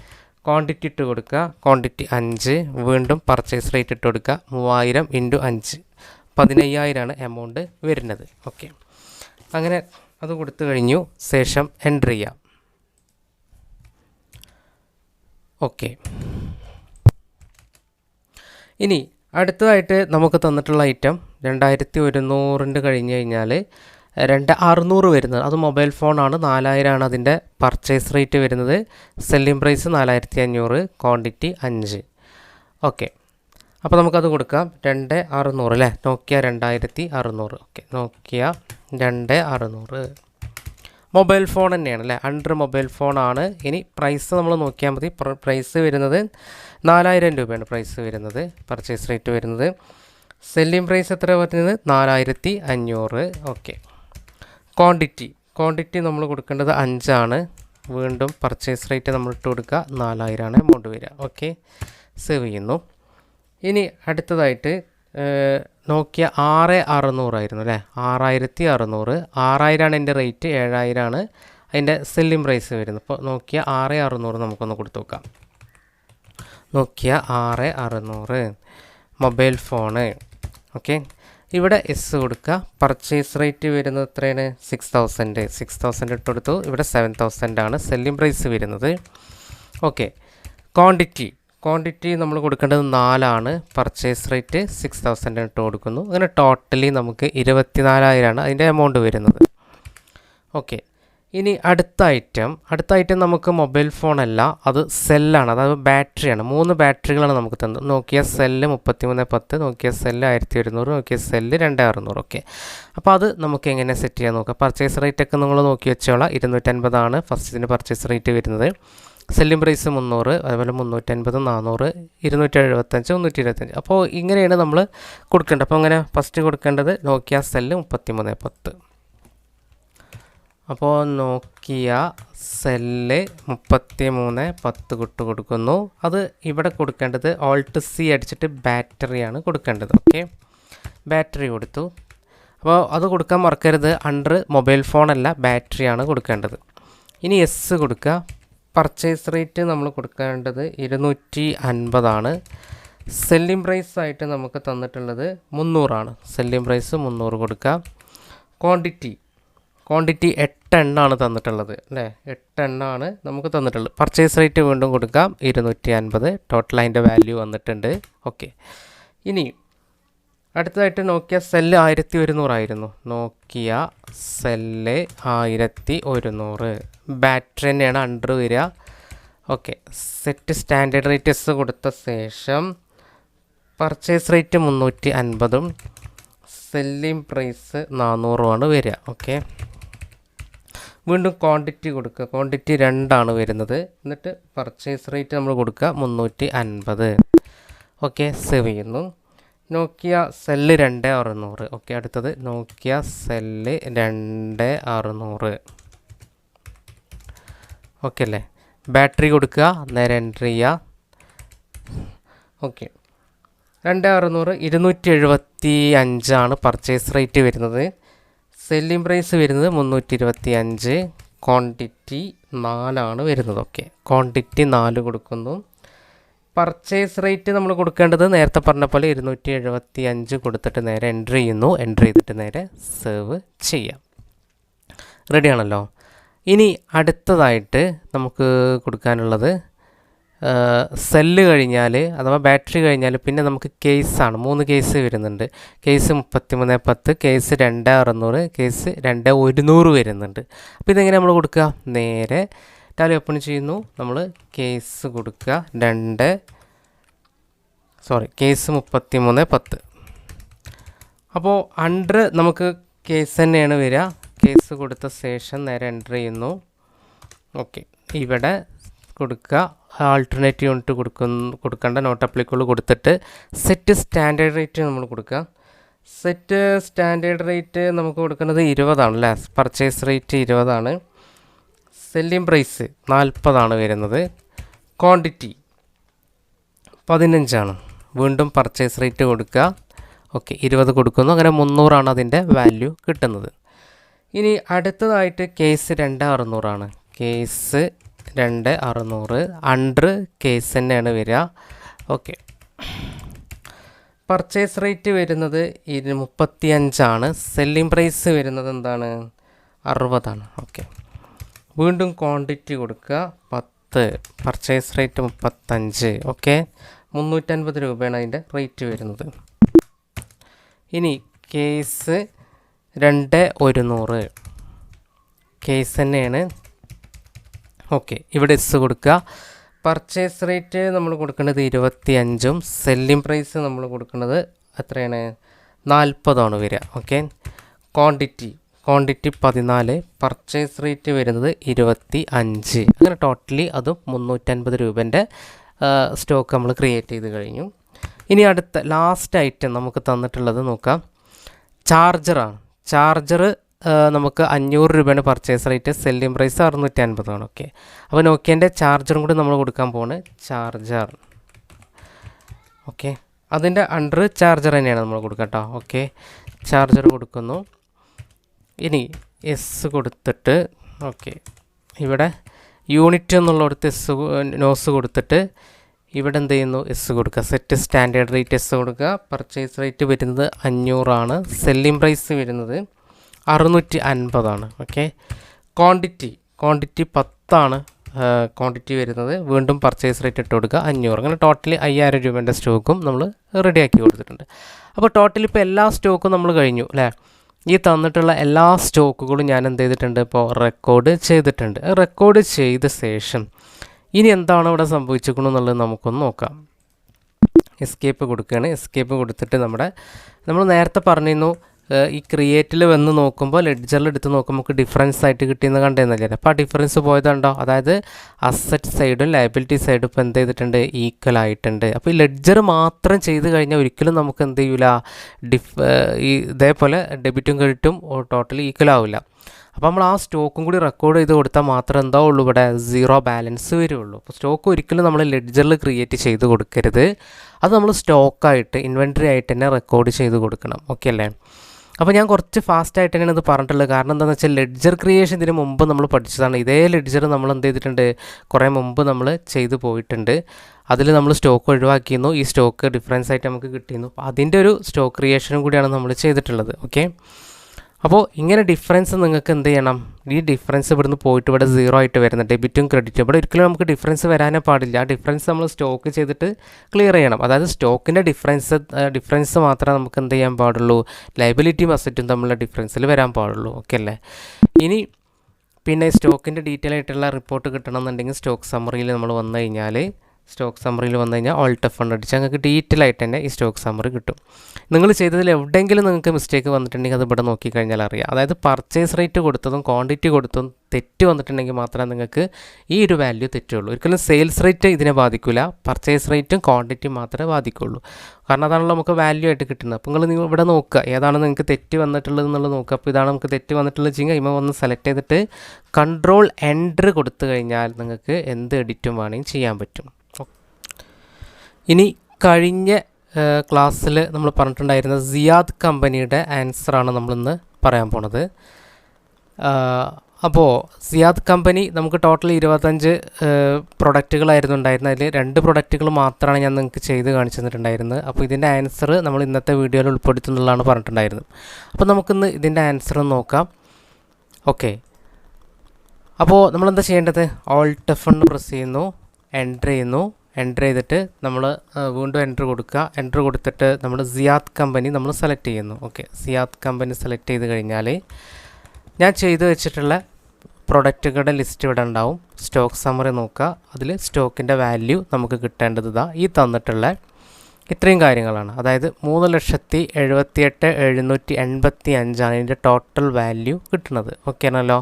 ക്വാണ്ടിറ്റി ഇട്ട് കൊടുക്കുക. ക്വാണ്ടിറ്റി അഞ്ച്. വീണ്ടും പർച്ചേസ് റേറ്റ് ഇട്ട് കൊടുക്കുക. മൂവായിരം ഇന്റു അഞ്ച്. പതിനയ്യായിരമാണ് എമൗണ്ട് വരുന്നത്. ഓക്കെ അങ്ങനെ അത് കൊടുത്തു കഴിഞ്ഞു. ശേഷം എൻട്രി ചെയ്യാം. ഓക്കെ ഇനി അടുത്തതായിട്ട് നമുക്ക് തന്നിട്ടുള്ള ഐറ്റം രണ്ടായിരത്തി ഒരുന്നൂറിന്റെ കഴിഞ്ഞ് കഴിഞ്ഞാൽ രണ്ട് അറുന്നൂറ് വരുന്നത്. അത് മൊബൈൽ ഫോണാണ് നാലായിരമാണ് അതിന്റെ പർച്ചേസ് റേറ്റ് വരുന്നത്. സെല്ലിംഗ് പ്രൈസ് നാലായിരത്തി അഞ്ഞൂറ് ക്വാണ്ടിറ്റി അഞ്ച്. ഓക്കെ അപ്പോൾ നമുക്കത് കൊടുക്കാം. രണ്ട് അറുന്നൂറ് അല്ലേ? നോക്കിയ രണ്ടായിരത്തി അറുന്നൂറ്. ഓക്കെ നോക്കിയ രണ്ട് അറുന്നൂറ്. മൊബൈൽ ഫോൺ തന്നെയാണ് അല്ലേ? അണ്ടർ മൊബൈൽ ഫോണാണ് ഇനി പ്രൈസ് നമ്മൾ നോക്കിയാൽ മതി. പ്രൈസ് വരുന്നത് നാലായിരം രൂപയാണ് പ്രൈസ് വരുന്നത് പർച്ചേസ് റേറ്റ് വരുന്നത്. സെല്ലിംഗ് പ്രൈസ് എത്ര വരുന്നത്? നാലായിരത്തി അഞ്ഞൂറ് ഓക്കെ ക്വാണ്ടിറ്റി ക്വാണ്ടിറ്റി നമ്മൾ കൊടുക്കേണ്ടത് അഞ്ചാണ്. വീണ്ടും പർച്ചേസ് റേറ്റ് നമ്മൾ ഇട്ട് കൊടുക്കുക. നാലായിരമാണ് എമൗണ്ട് വരിക. ഓക്കെ സേവ് ചെയ്യുന്നു. ഇനി അടുത്തതായിട്ട് നോക്കിയ ആറ് അറുന്നൂറായിരുന്നു അല്ലേ? ആറായിരത്തി അറുന്നൂറ്. ആറായിരമാണ് എന്റെ റേറ്റ് ഏഴായിരമാണ് അതിന്റെ സെല്ലിംഗ് പ്രൈസ് വരുന്നത്. ഇപ്പോൾ നോക്കിയ ആറ് അറുന്നൂറ് നമുക്കൊന്ന് കൊടുത്തു നോക്കാം. നോക്കിയ ആറ് അറുന്നൂറ് മൊബൈൽ ഫോണ്. ഓക്കെ. ഇവിടെ എസ് കൊടുക്കുക. പർച്ചേസ് റേറ്റ് വരുന്നത് എത്രയാണ്? Six thousand. സിക്സ് തൗസൻഡ് ഇട്ട് കൊടുത്തു. ഇവിടെ സെവൻ തൗസൻഡ് ആണ് സെല്ലിംഗ് പ്രൈസ് വരുന്നത്. ഓക്കെ. ക്വാണ്ടിറ്റി. ക്വാണ്ടിറ്റി നമ്മൾ കൊടുക്കേണ്ടത് നാലാണ്. പർച്ചേസ് റേറ്റ് സിക്സ് തൗസൻഡ് ഇട്ട് കൊടുക്കുന്നു. അങ്ങനെ ടോട്ടലി നമുക്ക് ഇരുപത്തിനാലായിരമാണ് അതിന്റെ എമൗണ്ട് വരുന്നത്. ഓക്കെ ഇനി അടുത്ത ഐറ്റം അടുത്ത ഐറ്റം നമുക്ക് മൊബൈൽ ഫോണല്ല അത് സെല്ലാണ് അതായത് ബാറ്ററിയാണ് മൂന്ന് ബാറ്ററികളാണ് നമുക്ക് തന്നത്. നോക്കിയ സെല്ല് മുപ്പത്തിമൂന്ന് പത്ത് നോക്കിയ സെല്ല് ആയിരത്തി ഒരുന്നൂറ് നോക്കിയ സെല്ല് രണ്ട് അറുന്നൂറ് ഓക്കെ അപ്പോൾ അത് നമുക്ക് എങ്ങനെ സെറ്റ് ചെയ്യാൻ നോക്കാം? പർച്ചേസ് റേറ്റ് ഒക്കെ നിങ്ങൾ നോക്കി വെച്ചോളാം. ഇരുന്നൂറ്റൻപതാണ് ഫസ്റ്റ് ഇതിന്റെ പർച്ചേസ് റേറ്റ് വരുന്നത്. സെല്ലിംഗ് പ്രൈസ് മുന്നൂറ് അതുപോലെ മുന്നൂറ്റൻപത് നാനൂറ് ഇരുന്നൂറ്റി എഴുപത്തഞ്ച് മുന്നൂറ്റി ഇരുപത്തഞ്ച് അപ്പോൾ ഇങ്ങനെയാണ് നമ്മൾ കൊടുക്കേണ്ടത്. അപ്പോൾ അങ്ങനെ ഫസ്റ്റ് കൊടുക്കേണ്ടത് നോക്കിയ സെല്ല് മുപ്പത്തി മൂന്ന് പത്ത്. അപ്പോൾ നോക്കിയ സെല്ല് മുപ്പത്തി മൂന്ന് പത്ത് കുട്ട് കൊടുക്കുന്നു. അത് ഇവിടെ കൊടുക്കേണ്ടത് ഓൾട്ട് സി അടിച്ചിട്ട് ബാറ്ററിയാണ് കൊടുക്കേണ്ടത്. ഓക്കെ ബാറ്ററി കൊടുത്തു. അപ്പോൾ അത് കൊടുക്കാൻ മറക്കരുത്. അണ്ടർ മൊബൈൽ ഫോണല്ല ബാറ്ററിയാണ് കൊടുക്കേണ്ടത്. ഇനി എസ് കൊടുക്കുക. പർച്ചേസ് റേറ്റ് നമ്മൾ കൊടുക്കേണ്ടത് ഇരുന്നൂറ്റി അൻപതാണ് സെല്ലിംഗ് പ്രൈസ് ആയിട്ട് നമുക്ക് തന്നിട്ടുള്ളത് മുന്നൂറാണ്. സെല്ലിംഗ് പ്രൈസ് മുന്നൂറ് കൊടുക്കാം ക്വാണ്ടിറ്റി ക്വാണ്ടിറ്റി എട്ട് എണ്ണാണ് തന്നിട്ടുള്ളത് അല്ലേ? എട്ട് എണ്ണാണ് നമുക്ക് തന്നിട്ടുള്ളത്. പർച്ചേസ് റേറ്റ് വീണ്ടും കൊടുക്കാം. ഇരുന്നൂറ്റി അൻപത് ടോട്ടൽ അതിന്റെ വാല്യൂ വന്നിട്ടുണ്ട്. ഓക്കെ ഇനി അടുത്തതായിട്ട് നോക്കിയ സെല്ല് ആയിരത്തി ഒരുന്നൂറായിരുന്നു നോക്കിയ സെല്ല് ആയിരത്തി ഒരുന്നൂറ് ബാറ്ററി തന്നെയാണ് അണ്ടർ വരിക. Okay set standard rate S കൊടുത്ത ശേഷം പർച്ചേസ് റേറ്റ് മുന്നൂറ്റി അൻപതും സെല്ലിംഗ് പ്രൈസ് നാനൂറുമാണ് വരിക. ഓക്കെ വീണ്ടും ക്വാണ്ടിറ്റി കൊടുക്കുക. ക്വാണ്ടിറ്റി രണ്ടാണ് വരുന്നത്. എന്നിട്ട് പർച്ചേസ് റേറ്റ് നമ്മൾ കൊടുക്കുക മുന്നൂറ്റി അൻപത് ഓക്കെ സേവ് ചെയ്യുന്നു. നോക്കിയ സെല്ല് രണ്ട് അറുന്നൂറ്. ഓക്കെ അടുത്തത് നോക്കിയ സെല്ല് രണ്ട് അറുന്നൂറ്. ഓക്കെ അല്ലേ? ബാറ്ററി കൊടുക്കുക നേരെ എന്റർ ചെയ്യുക. ഓക്കെ രണ്ട് അറുന്നൂറ് ഇരുന്നൂറ്റി എഴുപത്തി അഞ്ചാണ് പർച്ചേസ് റേറ്റ് വരുന്നത്. സെല്ലിംഗ് പ്രൈസ് വരുന്നത് മുന്നൂറ്റി ഇരുപത്തി അഞ്ച് ക്വാണ്ടിറ്റി നാലാണ് വരുന്നത്. ഓക്കെ ക്വാണ്ടിറ്റി നാല് കൊടുക്കുന്നു. പർച്ചേസ് റേറ്റ് നമ്മൾ കൊടുക്കേണ്ടത് നേരത്തെ പറഞ്ഞ പോലെ ഇരുന്നൂറ്റി എഴുപത്തി അഞ്ച് കൊടുത്തിട്ട് നേരെ എന്റർ ചെയ്യുന്നു. എന്റർ ചെയ്തിട്ട് നേരെ സേവ് ചെയ്യാം. റെഡിയാണല്ലോ ഇനി അടുത്തതായിട്ട് നമുക്ക് കൊടുക്കാനുള്ളത് സെല്ല് കഴിഞ്ഞാൽ അഥവാ ബാറ്ററി കഴിഞ്ഞാൽ പിന്നെ നമുക്ക് കേസാണ് മൂന്ന് കേസ് വരുന്നുണ്ട്. കേസ് മുപ്പത്തിമൂന്ന് പത്ത് കേസ് രണ്ട് അറുന്നൂറ് കേസ് രണ്ട് ഒരുന്നൂറ് വരുന്നുണ്ട്. അപ്പോൾ ഇതെങ്ങനെ നമ്മൾ കൊടുക്കുക നേരെ ടാലി ഓപ്പൺ ചെയ്യുന്നു. നമ്മൾ കേസ് കൊടുക്കുക. രണ്ട്. സോറി കേസ് മുപ്പത്തി മൂന്ന് പത്ത്. അപ്പോൾ അണ്ടർ നമുക്ക് കേസ് തന്നെയാണ് വരിക. കേസ് കൊടുത്ത ശേഷം നേരെ എന്റർ ചെയ്യുന്നു. ഓക്കെ ഇവിടെ കൊടുക്കുക. ആൾട്ടർനേറ്റീവ് യൂണിറ്റ് കൊടുക്കുന്നു കൊടുക്കേണ്ട. നോട്ട് അപ്ലിക്കുകൾ കൊടുത്തിട്ട് സെറ്റ് സ്റ്റാൻഡേർഡ് റേറ്റ് നമ്മൾ കൊടുക്കുക. സെറ്റ് സ്റ്റാൻഡേർഡ് റേറ്റ് നമുക്ക് കൊടുക്കുന്നത് ഇരുപതാണ് അല്ലേ? പർച്ചേസ് റേറ്റ് ഇരുപതാണ്. സെല്ലിംഗ് പ്രൈസ് നാൽപ്പതാണ് വരുന്നത്. ക്വാണ്ടിറ്റി പതിനഞ്ചാണ്. വീണ്ടും പർച്ചേസ് റേറ്റ് കൊടുക്കുക. ഓക്കെ ഇരുപത് കൊടുക്കുന്നു. അങ്ങനെ മുന്നൂറാണ് അതിന്റെ വാല്യൂ കിട്ടുന്നത്. ഇനി അടുത്തതായിട്ട് കേസ് രണ്ട് അറുന്നൂറാണ്. കേസ് രണ്ട് അറുന്നൂറ്. അണ്ടർ കേസ് തന്നെയാണ് വരിക. ഓക്കെ. പർച്ചേസ് റേറ്റ് വരുന്നത് ഇരു മുപ്പത്തി അഞ്ചാണ് സെല്ലിംഗ് പ്രൈസ് വരുന്നത് എന്താണ്? അറുപതാണ്. ഓക്കെ. വീണ്ടും ക്വാണ്ടിറ്റി കൊടുക്കുക. പത്ത്. പർച്ചേസ് റേറ്റ് മുപ്പത്തഞ്ച്. ഓക്കെ മുന്നൂറ്റൻപത് രൂപയാണ് അതിന്റെ റേറ്റ് വരുന്നത്. ഇനി കേസ് രണ്ട് ഒരുന്നൂറ്. കേസ് തന്നെയാണ്. ഓക്കെ ഇവിടെ എസ് കൊടുക്കുക. പർച്ചേസ് റേറ്റ് നമ്മൾ കൊടുക്കേണ്ടത് ഇരുപത്തി അഞ്ചും സെല്ലിംഗ് പ്രൈസ് നമ്മൾ കൊടുക്കുന്നത് എത്രയാണ്? നാൽപ്പതാണ് വരിക. ഓക്കെ ക്വാണ്ടിറ്റി ക്വാണ്ടിറ്റി പതിനാല് പർച്ചേസ് റേറ്റ് വരുന്നത് ഇരുപത്തി അഞ്ച്. അങ്ങനെ ടോട്ടലി അതും മുന്നൂറ്റൻപത് രൂപേന്റെ സ്റ്റോക്ക് നമ്മൾ ക്രിയേറ്റ് ചെയ്ത് കഴിഞ്ഞു. ഇനി അടുത്ത ലാസ്റ്റ് ഐറ്റം നമുക്ക് തന്നിട്ടുള്ളത് നോക്കാം. ചാർജറാണ്. ചാർജർ നമുക്ക് അഞ്ഞൂറ് രൂപയാണ് പർച്ചേസ് റേറ്റ് സെല്ലിംഗ് പ്രൈസ് അറുന്നൂറ്റി അൻപതാണ് ഓക്കെ. അപ്പോൾ നോക്കിയന്റെ ചാർജറും കൂടി നമ്മൾ കൊടുക്കാൻ പോവാണ്. ചാർജർ. ഓക്കെ. അതിന്റെ അണ്ടർ ചാർജർ തന്നെയാണ് നമ്മൾ കൊടുക്കുക കേട്ടോ. ഓക്കെ. ചാർജർ കൊടുക്കുന്നു. ഇനി എസ് കൊടുത്തിട്ട് ഓക്കെ ഇവിടെ യൂണിറ്റ് എന്നുള്ളിടത്ത് എസ് നോസ് കൊടുത്തിട്ട് ഇവിടെ എന്ത് ചെയ്യുന്നു? എസ് കൊടുക്കുക. സെറ്റ് സ്റ്റാൻഡേർഡ് റേറ്റ് എസ് കൊടുക്കുക. പർച്ചേസ് റേറ്റ് വരുന്നത് അഞ്ഞൂറാണ്. സെല്ലിംഗ് പ്രൈസ് വരുന്നത് അറുന്നൂറ്റി അൻപതാണ് ഓക്കെ ക്വാണ്ടിറ്റി ക്വാണ്ടിറ്റി പത്താണ് ക്വാണ്ടിറ്റി വരുന്നത്. വീണ്ടും പർച്ചേസ് റേറ്റ് ഇട്ട് കൊടുക്കുക. അഞ്ഞൂറ്. അങ്ങനെ ടോട്ടലി അയ്യായിരം രൂപേന്റെ സ്റ്റോക്കും നമ്മൾ റെഡിയാക്കി കൊടുത്തിട്ടുണ്ട്. അപ്പോൾ ടോട്ടലി ഇപ്പോൾ എല്ലാ സ്റ്റോക്കും നമ്മൾ കഴിഞ്ഞു അല്ലേ? ഈ തന്നിട്ടുള്ള എല്ലാ സ്റ്റോക്കുകളും ഞാൻ എന്ത് ചെയ്തിട്ടുണ്ട് ഇപ്പോൾ റെക്കോർഡ് ചെയ്തിട്ടുണ്ട്. റെക്കോർഡ് ചെയ്ത ശേഷം ഇനി എന്താണ് ഇവിടെ സംഭവിച്ചിരിക്കണമെന്നുള്ളത് നമുക്കൊന്ന് നോക്കാം. എസ്കേപ്പ് കൊടുക്കുകയാണ്. എസ്കേപ്പ് കൊടുത്തിട്ട് നമ്മുടെ നമ്മൾ നേരത്തെ പറഞ്ഞിരുന്നു ഈ ക്രിയേറ്റിൽ വന്ന് നോക്കുമ്പോൾ ലെഡ്ജറിൽ എടുത്ത് നോക്കുമ്പോൾ നമുക്ക് ഡിഫറൻസ് ആയിട്ട് കിട്ടിയെന്ന് കണ്ടെന്നല്ലേ? അപ്പോൾ ആ ഡിഫറൻസ് പോയതുണ്ടോ? അതായത് അസറ്റ് സൈഡും ലയബിലിറ്റി സൈഡും ഇപ്പോൾ എന്ത് ചെയ്തിട്ടുണ്ട്? ഈക്വൽ ആയിട്ടുണ്ട്. അപ്പോൾ ഈ ലെഡ്ജർ മാത്രം ചെയ്ത് കഴിഞ്ഞാൽ ഒരിക്കലും നമുക്ക് എന്ത് ചെയ്യൂല? ഡിഫ് ഈ ഇതേപോലെ ഡെബിറ്റും ക്രെഡിറ്റും ടോട്ടലി ഈക്വൽ ആവില്ല അപ്പോൾ നമ്മൾ ആ സ്റ്റോക്കും കൂടി റെക്കോർഡ് ചെയ്ത് കൊടുത്താൽ മാത്രം എന്താ ഉള്ളൂ? ഇവിടെ സീറോ ബാലൻസ് വരുള്ളൂ. അപ്പോൾ സ്റ്റോക്ക് ഒരിക്കലും നമ്മൾ ലെഡ്ജറിൽ ക്രിയേറ്റ് ചെയ്ത് കൊടുക്കരുത്. അത് നമ്മൾ സ്റ്റോക്കായിട്ട് ഇൻവെന്ററി ആയിട്ട് തന്നെ റെക്കോർഡ് ചെയ്ത് കൊടുക്കണം. ഓക്കെ അല്ലേ? അപ്പോൾ ഞാൻ കുറച്ച് ഫാസ്റ്റ് ആയിട്ട് തന്നെയാണ് ഇത് പറഞ്ഞിട്ടുള്ളത്. കാരണം എന്താണെന്ന് വെച്ചാൽ ലെഡ്ജർ ക്രിയേഷൻ ഇതിന് മുമ്പ് നമ്മൾ പഠിച്ചതാണ്. ഇതേ ലെഡ്ജർ നമ്മൾ എന്ത് ചെയ്തിട്ടുണ്ട്? കുറേ മുമ്പ് നമ്മൾ ചെയ്തു പോയിട്ടുണ്ട്. അതിൽ നമ്മൾ സ്റ്റോക്ക് ഒഴിവാക്കിയിരുന്നു. ഈ സ്റ്റോക്ക് ഡിഫറൻസ് ആയിട്ട് നമുക്ക് കിട്ടിയിരുന്നു. അപ്പോൾ അതിന്റെ ഒരു സ്റ്റോക്ക് ക്രിയേഷനും കൂടിയാണ് നമ്മൾ ചെയ്തിട്ടുള്ളത്. ഓക്കെ അപ്പോൾ ഇങ്ങനെ ഡിഫറൻസ് നിങ്ങൾക്ക് എന്ത് ചെയ്യണം? ഈ ഡിഫറൻസ് ഇവിടുന്ന് പോയിട്ട് ഇവിടെ സീറോ ആയിട്ട് വരുന്ന ഡെബിറ്റും ക്രെഡിറ്റും ഇവിടെ ഒരിക്കലും നമുക്ക് ഡിഫറൻസ് വരാനേ പാടില്ല. ആ ഡിഫറൻസ് നമ്മൾ സ്റ്റോക്ക് ചെയ്തിട്ട് ക്ലിയർ ചെയ്യണം. അതായത് സ്റ്റോക്കിന്റെ ഡിഫറൻസ് ഡിഫറൻസ് മാത്രമേ നമുക്ക് എന്ത് ചെയ്യാൻ പാടുള്ളൂ. ലൈബിലിറ്റിയും അസറ്റും തമ്മിലുള്ള ഡിഫറൻസിൽ വരാൻ പാടുള്ളൂ. ഓക്കെ അല്ലേ? ഇനി പിന്നെ സ്റ്റോക്കിന്റെ ഡീറ്റെയിൽ ആയിട്ടുള്ള റിപ്പോർട്ട് കിട്ടണമെന്നുണ്ടെങ്കിൽ സ്റ്റോക്ക് സമ്മറിയിൽ നമ്മൾ വന്നു കഴിഞ്ഞാൽ സ്റ്റോക്ക് സമ്മറിയിൽ വന്നു കഴിഞ്ഞാൽ ഓൾട്ട് ഫണ്ട് അടിച്ച് നിങ്ങൾക്ക് ഡീറ്റെയിൽ ആയിട്ട് തന്നെ ഈ സ്റ്റോക്ക് സമ്മറി കിട്ടും. നിങ്ങൾ ചെയ്തതിൽ എവിടെയെങ്കിലും നിങ്ങൾക്ക് മിസ്റ്റേക്ക് വന്നിട്ടുണ്ടെങ്കിൽ അത് ഇവിടെ നോക്കിക്കഴിഞ്ഞാൽ അറിയാം. അതായത് പർച്ചേസ് റേറ്റ് കൊടുത്തതും ക്വാണ്ടിറ്റി കൊടുത്തതും തെറ്റ് വന്നിട്ടുണ്ടെങ്കിൽ മാത്രമേ നിങ്ങൾക്ക് ഈ ഒരു വാല്യൂ തെറ്റുള്ളൂ. ഒരിക്കലും സെയിൽസ് റേറ്റ് ഇതിനെ ബാധിക്കില്ല പർച്ചേസ് റേറ്റും ക്വാണ്ടിറ്റി മാത്രമേ ബാധിക്കുള്ളൂ. കാരണം അതാണല്ലോ നമുക്ക് വാല്യൂ ആയിട്ട് കിട്ടുന്നത്. അപ്പോൾ നിങ്ങൾ നിങ്ങൾ ഇവിടെ നോക്കുക. ഏതാണ് നിങ്ങൾക്ക് തെറ്റ് വന്നിട്ടുള്ളത് എന്നുള്ളത് നോക്കുക. അപ്പോൾ ഇതാണ് നമുക്ക് തെറ്റ് വന്നിട്ടുള്ളത് വെച്ചാൽ ഇമ ഒന്ന് സെലക്ട് ചെയ്തിട്ട് കൺട്രോൾ എൻട്രി കൊടുത്തു കഴിഞ്ഞാൽ നിങ്ങൾക്ക് എന്ത് എഡിറ്റും വേണമെങ്കിൽ ചെയ്യാൻ പറ്റും. ഇനി കഴിഞ്ഞ ക്ലാസ്സിൽ നമ്മൾ പറഞ്ഞിട്ടുണ്ടായിരുന്ന സിയാദ് കമ്പനിയുടെ ആൻസറാണ് നമ്മളിന്ന് പറയാൻ പോണത്. അപ്പോൾ സിയാദ് കമ്പനി നമുക്ക് ടോട്ടൽ ഇരുപത്തഞ്ച് പ്രൊഡക്റ്റുകളായിരുന്നു ഉണ്ടായിരുന്നത്. അതിൽ രണ്ട് പ്രൊഡക്റ്റുകൾ മാത്രമാണ് ഞാൻ നിങ്ങൾക്ക് ചെയ്ത് കാണിച്ചു തന്നിട്ടുണ്ടായിരുന്നത്. അപ്പോൾ ഇതിന്റെ ആൻസർ നമ്മൾ ഇന്നത്തെ വീഡിയോയിൽ ഉൾപ്പെടുത്തുന്നുള്ളതാണ് പറഞ്ഞിട്ടുണ്ടായിരുന്നത്. അപ്പോൾ നമുക്കിന്ന് ഇതിന്റെ ആൻസർ നോക്കാം. ഓക്കെ. അപ്പോൾ നമ്മളെന്താ ചെയ്യേണ്ടത്? ഓൾട്ട് ടെഫൺ പ്രസ് ചെയ്യുന്നു എന്റർ ചെയ്യുന്നു. എന്റർ ചെയ്തിട്ട് നമ്മൾ വീണ്ടും എന്റർ കൊടുക്കുക. എന്റർ കൊടുത്തിട്ട് നമ്മൾ സിയാദ് കമ്പനി നമ്മൾ സെലക്ട് ചെയ്യുന്നു. ഓക്കെ സിയാദ് കമ്പനി സെലക്ട് ചെയ്ത് കഴിഞ്ഞാൽ ഞാൻ ചെയ്തു വെച്ചിട്ടുള്ള പ്രൊഡക്റ്റുകളുടെ ലിസ്റ്റ് ഇവിടെ ഉണ്ടാവും. സ്റ്റോക്ക് സമ്മറി നോക്കുക. അതിൽ സ്റ്റോക്കിന്റെ വാല്യൂ നമുക്ക് കിട്ടേണ്ടത് ഇതാ. ഈ തന്നിട്ടുള്ള ഇത്രയും കാര്യങ്ങളാണ്. അതായത് മൂന്ന് ലക്ഷത്തി എഴുപത്തിയെട്ട് എഴുന്നൂറ്റി എൺപത്തി അഞ്ചാണ് ഇതിന്റെ ടോട്ടൽ വാല്യൂ കിട്ടുന്നത്. ഓക്കെ ആണല്ലോ?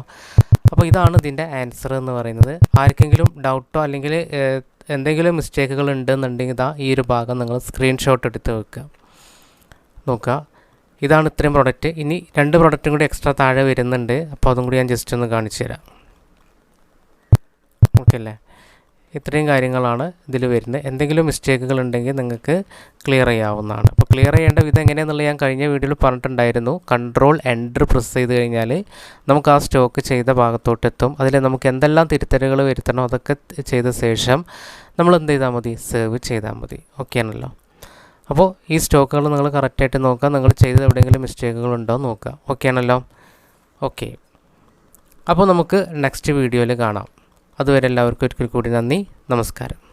അപ്പോൾ ഇതാണ് ഇതിന്റെ ആൻസർ എന്ന് പറയുന്നത്. ആർക്കെങ്കിലും ഡൗട്ടോ അല്ലെങ്കിൽ എന്തെങ്കിലും മിസ്റ്റേക്കുകൾ ഉണ്ടെന്നുണ്ടെങ്കിൽ ഇതാ ഈ ഒരു ഭാഗം നിങ്ങൾ സ്ക്രീൻഷോട്ട് എടുത്ത് വെക്കുക. നോക്കുക. ഇതാണ് ഇത്രയും പ്രോഡക്റ്റ് ഇനി രണ്ട് പ്രോഡക്റ്റും കൂടി എക്സ്ട്രാ താഴെ വരുന്നുണ്ട്. അപ്പോൾ അതും കൂടി ഞാൻ ജസ്റ്റ് ഒന്ന് കാണിച്ചു തരാം ഓക്കെ അല്ലേ? ഇത്രയും കാര്യങ്ങളാണ് ഇതിൽ വരുന്നത്. എന്തെങ്കിലും മിസ്റ്റേക്കുകൾ ഉണ്ടെങ്കിൽ നിങ്ങൾക്ക് ക്ലിയർ ചെയ്യാവുന്നതാണ്. അപ്പോൾ ക്ലിയർ ചെയ്യേണ്ട വിധം എങ്ങനെയാണെന്നുള്ള ഞാൻ കഴിഞ്ഞ വീഡിയോയിൽ പറഞ്ഞിട്ടുണ്ടായിരുന്നു. കൺട്രോൾ എന്റർ പ്രസ് ചെയ്ത് കഴിഞ്ഞാൽ നമുക്ക് ആ സ്റ്റോക്ക് ചെയ്ത ഭാഗത്തോട്ട് എത്തും. അതിൽ നമുക്ക് എന്തെല്ലാം തിരുത്തലുകൾ വരുത്തണോ അതൊക്കെ ചെയ്ത ശേഷം നമ്മൾ എന്ത് ചെയ്താൽ മതി? സേവ് ചെയ്താൽ മതി. ഓക്കെ ആണല്ലോ. അപ്പോൾ ഈ സ്റ്റോക്കുകൾ നിങ്ങൾ കറക്റ്റായിട്ട് നോക്കുക. നിങ്ങൾ ചെയ്തത് എവിടെയെങ്കിലും മിസ്റ്റേക്കുകൾ ഉണ്ടോ നോക്കുക. ഓക്കെ ആണല്ലോ. ഓക്കെ അപ്പോൾ നമുക്ക് നെക്സ്റ്റ് വീഡിയോയിൽ കാണാം. അതുവരെ എല്ലാവർക്കും ഒരിക്കൽ കൂടി നന്ദി. നമസ്കാരം.